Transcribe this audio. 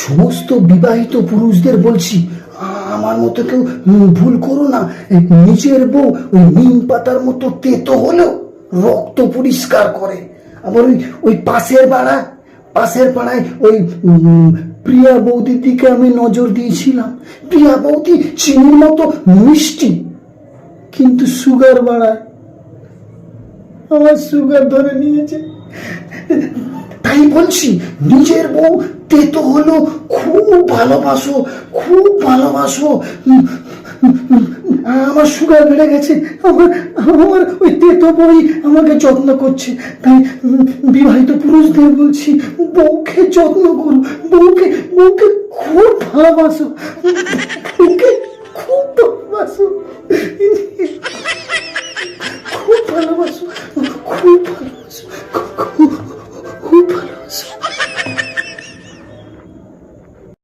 সমস্ত বিবাহিত পুরুষদের বলছি, আমার মতো কেউ ভুল করো না। নিজের বউ নিম পাতার মতো তেতো হলেও রক্ত পরিষ্কার করে। আবার ওই ওই পাশের পাড়া, পাশের পাড়ায় ওই প্রিয়া বৌদির দিকে আমি নজর দিয়েছিলাম। প্রিয়া বৌদি চিনির মতো মিষ্টি, কিন্তু সুগার বাড়ায়। আমার সুগার ধরে নিয়েছে। তাই বলছি, নিজের বউ তেতো হলো, খুব ভালোবাসো খুব ভালোবাসো। আমার সুগার বেড়ে গেছে, আমার আমার ওই তেতো বই আমাকে যত্ন করছে। তাই বিবাহিত পুরুষদের বলছি, বউকে যত্ন করো, বউকে বউকে খুব ভালোবাসো, বউকে খুব ভালোবাসো।